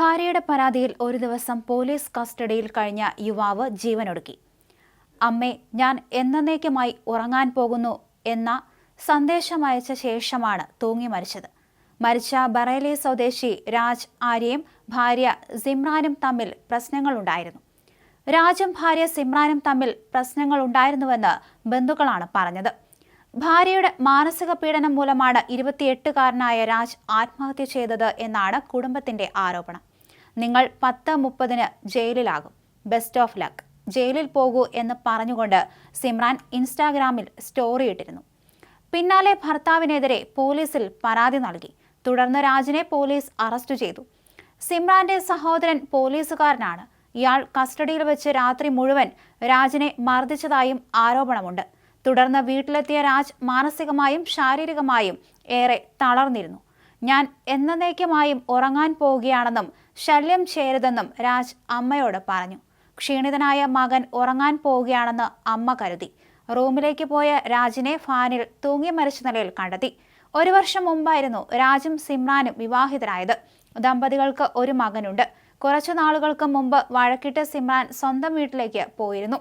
ഭാര്യയുടെ പരാതിയിൽ ഒരു ദിവസം പോലീസ് കസ്റ്റഡിയിൽ കഴിഞ്ഞ യുവാവ് ജീവനൊടുക്കി. അമ്മേ ഞാൻ എന്നേക്കുമായി ഉറങ്ങാൻ പോകുന്നു എന്ന സന്ദേശം അയച്ച ശേഷമാണ് തൂങ്ങി മരിച്ചത്. മരിച്ച ബറേലി സ്വദേശി രാജ് ആര്യയും ഭാര്യ സിമ്രാനും തമ്മിൽ പ്രശ്നങ്ങളുണ്ടായിരുന്നു രാജും ഭാര്യ സിമ്രാനും തമ്മിൽ പ്രശ്നങ്ങളുണ്ടായിരുന്നുവെന്ന് ബന്ധുക്കളാണ് പറഞ്ഞത്. ഭാര്യയുടെ മാനസിക പീഡനം മൂലമാണ് ഇരുപത്തിയെട്ടുകാരനായ രാജ് ആത്മഹത്യ ചെയ്തത് എന്നാണ് കുടുംബത്തിന്റെ ആരോപണം. നിങ്ങൾ പത്ത് മുപ്പതിന് ജയിലിലാകും. ബെസ്റ്റ് ഓഫ് ലക്ക് ജയിലിൽ പോകൂ എന്ന് പറഞ്ഞുകൊണ്ട് സിമ്രാൻ ഇൻസ്റ്റാഗ്രാമിൽ സ്റ്റോറി ഇട്ടിരുന്നു. പിന്നാലെ ഭർത്താവിനെതിരെ പോലീസിൽ പരാതി നൽകി. തുടർന്ന് രാജിനെ പോലീസ് അറസ്റ്റ് ചെയ്തു. സിമ്രാന്റെ സഹോദരൻ പോലീസുകാരനാണ്. ഇയാൾ കസ്റ്റഡിയിൽ വെച്ച് രാത്രി മുഴുവൻ രാജിനെ മർദ്ദിച്ചതായും ആരോപണമുണ്ട്. തുടർന്ന് വീട്ടിലെത്തിയ രാജ് മാനസികമായും ശാരീരികമായും ഏറെ തളർന്നിരുന്നു. ഞാൻ എന്നേക്കുമായും ഉറങ്ങാൻ പോവുകയാണെന്നും ശല്യം ചെയ്യരുതെന്നും രാജ് അമ്മയോട് പറഞ്ഞു. ക്ഷീണിതനായ മകൻ ഉറങ്ങാൻ പോവുകയാണെന്ന് അമ്മ കരുതി. റൂമിലേക്ക് പോയ രാജിനെ ഫാനിൽ തൂങ്ങി മരിച്ച നിലയിൽ കണ്ടെത്തി. ഒരു വർഷം മുമ്പായിരുന്നു രാജും സിമ്രാനും വിവാഹിതരായത്. ദമ്പതികൾക്ക് ഒരു മകനുണ്ട്. കുറച്ചു നാളുകൾക്ക് മുമ്പ് വഴക്കിട്ട് സിമ്രാൻ സ്വന്തം വീട്ടിലേക്ക് പോയിരുന്നു.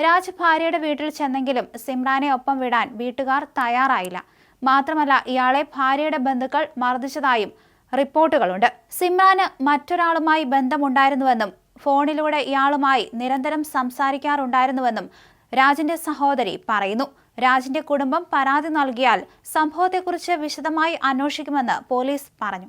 രാജ് ഭാര്യയുടെ വീട്ടിൽ ചെന്നെങ്കിലും സിമ്രാനെ ഒപ്പം വിടാൻ വീട്ടുകാർ തയ്യാറായില്ല. മാത്രമല്ല ഇയാളെ ഭാര്യയുടെ ബന്ധുക്കൾ മർദ്ദിച്ചതായും റിപ്പോർട്ടുകളുണ്ട്. സിമ്രാന് മറ്റൊരാളുമായി ബന്ധമുണ്ടായിരുന്നുവെന്നും ഫോണിലൂടെ ഇയാളുമായി നിരന്തരം സംസാരിക്കാറുണ്ടായിരുന്നുവെന്നും രാജിന്റെ സഹോദരി പറയുന്നു. രാജിന്റെ കുടുംബം പരാതി നൽകിയാൽ സംഭവത്തെക്കുറിച്ച് വിശദമായി അന്വേഷിക്കുമെന്ന് പോലീസ് പറഞ്ഞു.